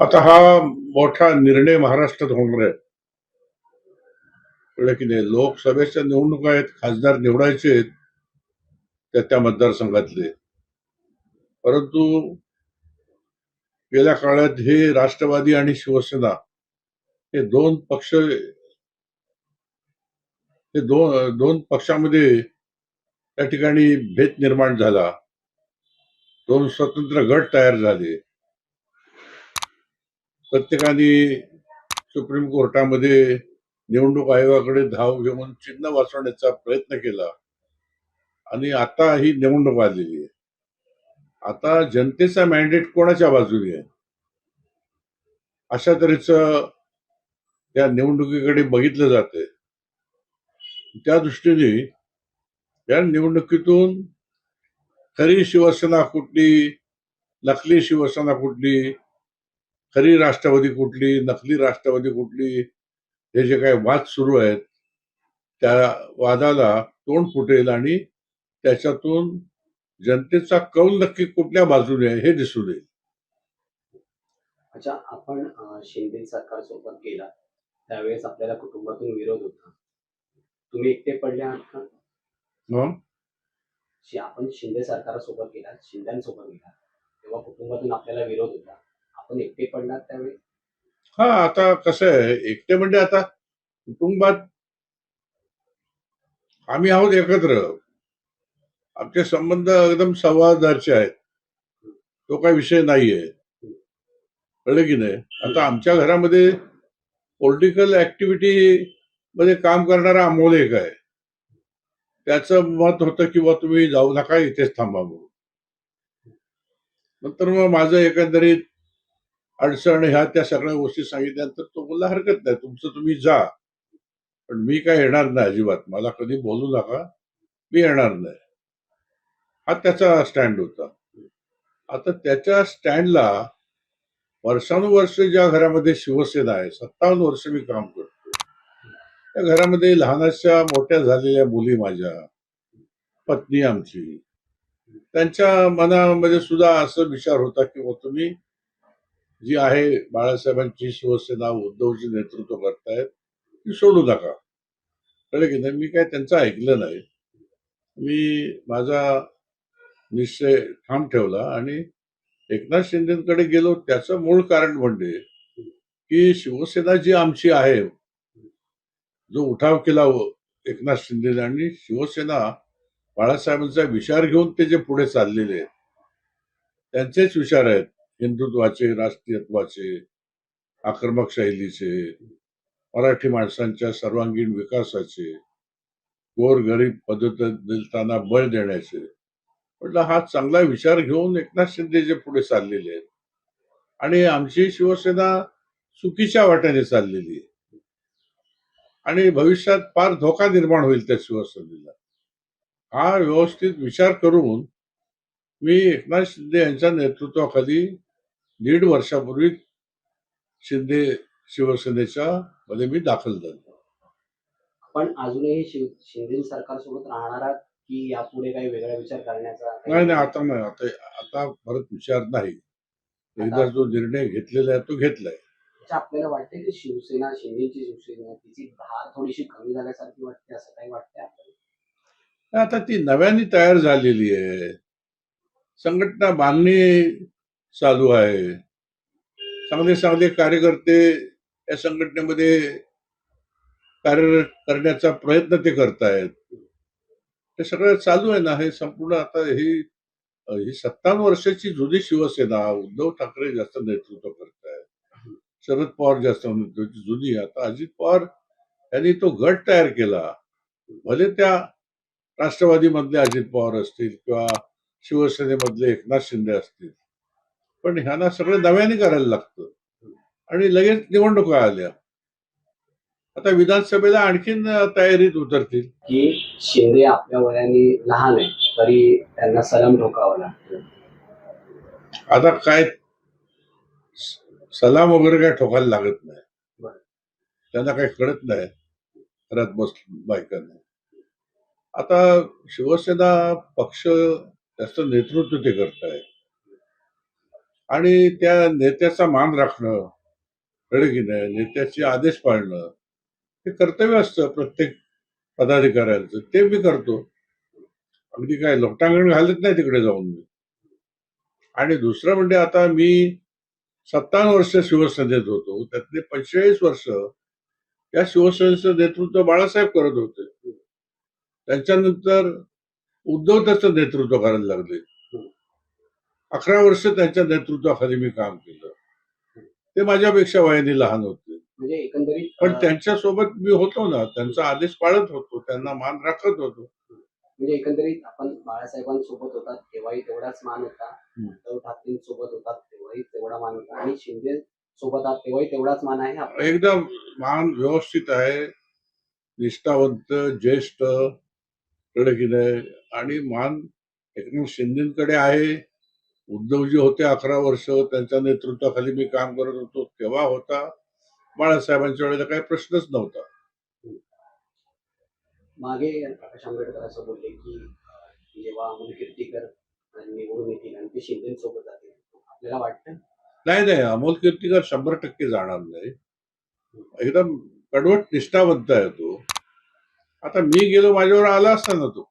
आता हा मोठा निर्णय महाराष्ट्रात होणार आहे. कळलं की नाही? लोकसभेच्या निवडणुका आहेत खासदार निवडायचे आहेत त्या त्या मतदारसंघातले. परंतु गेल्या काळात हे राष्ट्रवादी आणि शिवसेना हे दोन पक्ष हे दोन दोन पक्षामध्ये त्या ठिकाणी भेद निर्माण झाला. दोन स्वतंत्र गट तयार झाले. प्रत्येकाने सुप्रीम कोर्टामध्ये निवडणूक आयोगाकडे धाव घेऊन चिन्ह वाचवण्याचा प्रयत्न केला. आणि आता ही निवडणूक आलेली आहे. आता जनतेचा मॅन्डेट कोणाच्या बाजूने आहे? अशा तऱ्हेचं या निवडणुकीकडे बघितलं जाते त्या दृष्टीने या निवडणुकीतून खरी शिवसेना कुठली नकली शिवसेना कुठली खरी राष्ट्रवादी कुठली नकली राष्ट्रवादी कुठली हे जे काही वाद सुरू आहेत त्या वादाला तोंड फुटेल आणि त्याच्यातून जनतेचा कौल नक्की कुठल्या बाजूने आहे हे दिसून येईल. अच्छा आपण शिंदे सरकार सोबत गेला त्यावेळेस आपल्याला कुटुंबातून विरोध होता. तुम्ही एकटे पडले आहात का? आपण शिंदे सरकारसोबत गेला शिंद्यांसोबत गेला तेव्हा कुटुंबातून आपल्याला विरोध होता. आपण एकटे पडणार त्यावेळी? हा आता कसं आहे एकटे म्हणजे आता कुटुंबात आम्ही आहोत एकत्र. आमचे संबंध एकदम संवादाचे आहेत. तो काही विषय नाहीये. कळलं की नाही? आता आमच्या घरामध्ये पॉलिटिकल ऍक्टिव्हिटी मध्ये काम करणारा अमोल एक आहे. त्याचं मत होतं की बा तुम्ही जाऊ नका इथेच थांबा म्हणून. नंतर मग माझं एकंदरीत अडचण ह्या त्या सगळ्या गोष्टी सांगितल्यानंतर तो बोलला हरकत नाही तुमचं तुम्ही जा. पण मी काय येणार नाही अजिबात. मला कधी बोलू नका. मी येणार नाही. हा त्याचा स्टँड होता. आता त्याच्या स्टँडला वर्षानुवर्ष ज्या घरामध्ये शिवसेना आहे सत्तावन्न वर्ष मी काम करतो त्या घरामध्ये लहानाच्या मोठ्या झालेल्या मुली माझ्या पत्नी आमची. त्यांच्या मनामध्ये सुद्धा असं विचार होता की हो, तुम्ही जी आहे बाळासाहेबांची शिवसेना उद्धवची नेतृत्व करतायत ती सोडू नका. कळलं की नाही? मी काय त्यांचं ऐकलं नाही. मी माझा निश्चय ठाम ठेवला आणि एकनाथ शिंदेकडे गेलो. त्याचं मूळ कारण म्हणजे की शिवसेना जी आमची आहे जो उठाव केला व- एकनाथ शिंदे आणि शिवसेना बाळासाहेबांचा विचार घेऊन ते जे पुढे चाललेले आहेत त्यांचेच विचार आहेत. हिंदुत्वाचे राष्ट्रीयत्वाचे आक्रमक शैलीचे मराठी माणसांच्या सर्वांगीण विकासाचे गोर गरीब पद्धत देताना बळ देण्याचे. म्हटलं हा चांगला विचार घेऊन एकनाथ शिंदे जे पुढे चाललेले आहेत. आणि आमची शिवसेना चुकीच्या वाट्याने चाललेली आहे. आणि भविष्यात फार धोका निर्माण होईल त्या शिवसेनेला. हा व्यवस्थित विचार करून मी एकनाथ शिंदे यांच्या नेतृत्वाखाली दीड वर्षापूर्वी शिंदे शिवसेनेच्या मध्ये मी दाखल झालो. आपण अजूनही शिंदे सरकारसोबत राहणार की यापुढे काही वेगळा विचार करण्याचा नाही नाही आता नाही आता आता परत विचार नाही. एकदा जो निर्णय घेतलेला आहे तो घेतलाय. आपल्याला वाटते की शिवसेना शिंदेची शिवसेना तिची धार थोडीशी कमी झाल्यासारखी वाटते असं काही वाटतंय आपल्याला? आता ती नव्याने तयार झालेली आहे. संघटना बांधणी चालू आहे. चांगले चांगले कार्यकर्ते या संघटनेमध्ये कार्यरत करण्याचा प्रयत्न ते करतायत. हे सगळं चालू आहे ना हे संपूर्ण आता ही ही सत्तावन्न वर्षाची जुनी शिवसेना उद्धव ठाकरे जास्त नेतृत्व करतायत. शरद पवार जास्त नेतृत्व जुनी आता अजित पवार यांनी तो गट तयार केला. भले त्या राष्ट्रवादीमधले अजित पवार असतील किंवा शिवसेनेमधले एकनाथ शिंदे असतील. पण ह्यांना सगळं नव्याने करायला लागतं. आणि लगेच निवडणुका आल्या. आता विधानसभेला आणखीन तयारीत उतरतील. की शिंदे आपल्या वयाने लहान आहे तरी त्यांना सलाम ठोकावा लागतो. आता काय सलाम वगैरे काय ठोकायला लागत नाही. त्यांना काही कळत नाही. घरात बस बायकांना. आता शिवसेना पक्ष त्याचं नेतृत्व ते करतायत आणि त्या नेत्याचा मान राखणं कळलं की नाही नेत्याचे आदेश पाळणं हे कर्तव्य असतं प्रत्येक पदाधिकाऱ्यांचं. ते मी करतो. अगदी काय लोटांगण घालत नाही तिकडे जाऊन मी. आणि दुसरं म्हणजे आता मी सत्तावन्न वर्ष शिवसेनेत होतो. त्यातले पंचेचाळीस वर्ष या शिवसेनेचं नेतृत्व बाळासाहेब करत होते. त्यांच्यानंतर उद्धव त्याचं नेतृत्व करायला लागले. अकरा वर्ष त्यांच्या नेतृत्वाखाली मी काम केलं. ते माझ्यापेक्षा वयाने लहान होते. म्हणजे एकंदरीत पण अं, त्यांच्यासोबत मी होतो ना. त्यांचा आदेश पाळत होतो. त्यांना मान राखत होतो. म्हणजे एकंदरीत आपण बाळासाहेबांसोबत होतात तेव्हाही तेवढाच मान होता. उद्धव ठाकरेंसोबत होतात तेव्हाही तेवढा मान होता. आणि शिंदे सोबत आहात तेव्हाही तेवढाच मान आहे. एकदम मान व्यवस्थित आहे. निष्ठावंत ज्येष्ठ कळलं की नाही आणि मान एकनाथ शिंदेकडे आहे. उद्धवजी होते अकरा वर्ष त्यांच्या नेतृत्वाखाली मी काम करत होतो तेव्हा होता. बाळासाहेबांच्या वेळेला काही प्रश्नच नव्हता. मागे प्रकाश आंबेडकर असं बोलले की जेव्हा अमोल कीर्तीकर निवडून येतील आणि ते शिंदेसोबत जातील आपल्याला वाटतं? नाही नाही अमोल कीर्तीकर शंभर टक्के जाणार नाही. एकदम कडवट निष्ठावंत आहे तो. आता मी गेलो माझ्यावर आला असताना तो.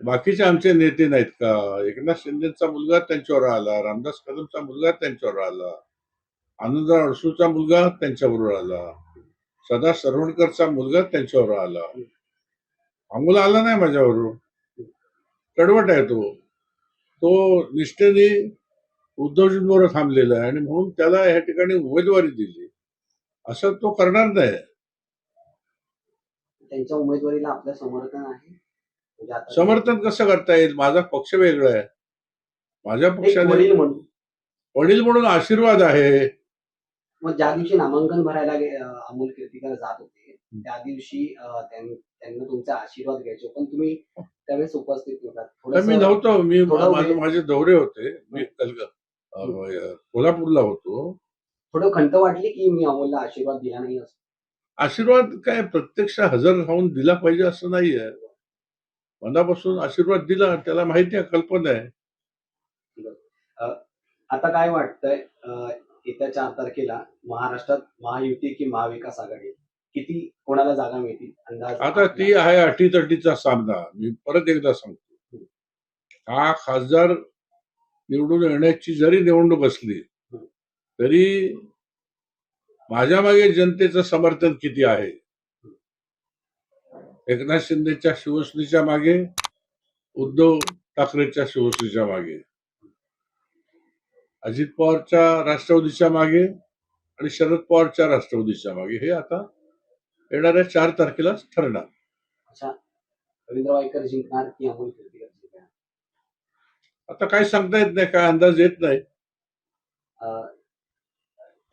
बाकीचे आमचे नेते नाहीत का? एकनाथ शिंदेचा मुलगा त्यांच्यावर आला रामदास कदमचा मुलगा त्यांच्यावर आला आनंदराव अडसूचा मुलगा त्यांच्याबरोबर आला सदा सरवणकरचा मुलगा त्यांच्यावर आला. अमोल आला नाही माझ्याबरोबर. कडवट आहे तो. तो निष्ठेने उद्धवजींबरोबर थांबलेला आहे आणि म्हणून त्याला या ठिकाणी उमेदवारी दिली. असं तो करणार नाही. त्यांच्या उमेदवारीला आपलं समर्थन आहे? म्हणजे आता समर्थन कसं करता येईल? माझा पक्ष वेगळा आहे. माझ्या एक पक्षाने वडील म्हणून. वडील म्हणून आशीर्वाद आहे. मग ज्या दिवशी नामांकन भरायला गे- अं, अमोल कीर्तीकर जात होते त्या दिवशी अं, त्यां- त्यांना तुमचा आशीर्वाद घ्यायचे. पण तुम्ही त्यावेळेस उपस्थित तर मी थोडंसं- नव्हतो. मी थोडा माझे वेळ- माझे दौरे होते. मी कलग अं, कोल्हापूरला होतो. थोडं खंत वाटली की मी अमोलला आशीर्वाद दिला नाही असं? आशीर्वाद काय प्रत्यक्ष हजर राहून दिला पाहिजे असं नाहीये. मनापासून आशीर्वाद दिला त्याला माहिती आहे कल्पना आहे. आता काय वाटतंय येत्या चार तारखेला महाराष्ट्रात महायुती की महाविकास आघाडी? किती कोणाला जागा मिळतील? अंदाज आता ती आहे अटीतटीचा सामना. मी परत एकदा सांगतो. हा खासदार निवडून येण्याची जरी निवडणूक असली तरी माझ्या मागे जनतेचं समर्थन किती आहे? एकनाथ शिंदेच्या शिवसेनेच्या मागे उद्धव ठाकरेच्या शिवसेनेच्या मागे अजित पवारच्या राष्ट्रवादीच्या मागे आणि शरद पवारच्या राष्ट्रवादीच्या मागे. हे आता येणाऱ्या चार तारखेलाच ठरणार. आता काय सांगता येत नाही काय अंदाज येत नाही.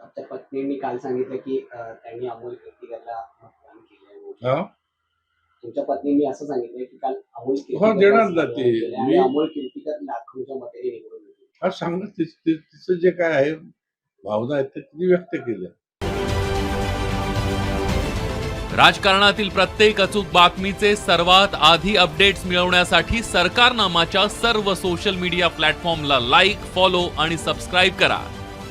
आमच्या पत्नींनी काल सांगितलं की त्यांनी अमोल कीर्तीकरला मतदान केलं हा? तुमच्या पत्नींनी असं सांगितलं की काल अमोल हो, मी- अमोल कीर्तीकर लाखोंच्या मतेने निवडून. हा सांगणं तिचं जे काय आहे भावना आहेत ते तिने व्यक्त केल्या. राजकारणातील प्रत्येक अचूक बातमीचे सर्वात आधी अपडेट्स मिळवण्यासाठी सरकारनामाच्या सर्व सोशल मीडिया प्लॅटफॉर्मला लाईक फॉलो आणि सबस्क्राईब करा.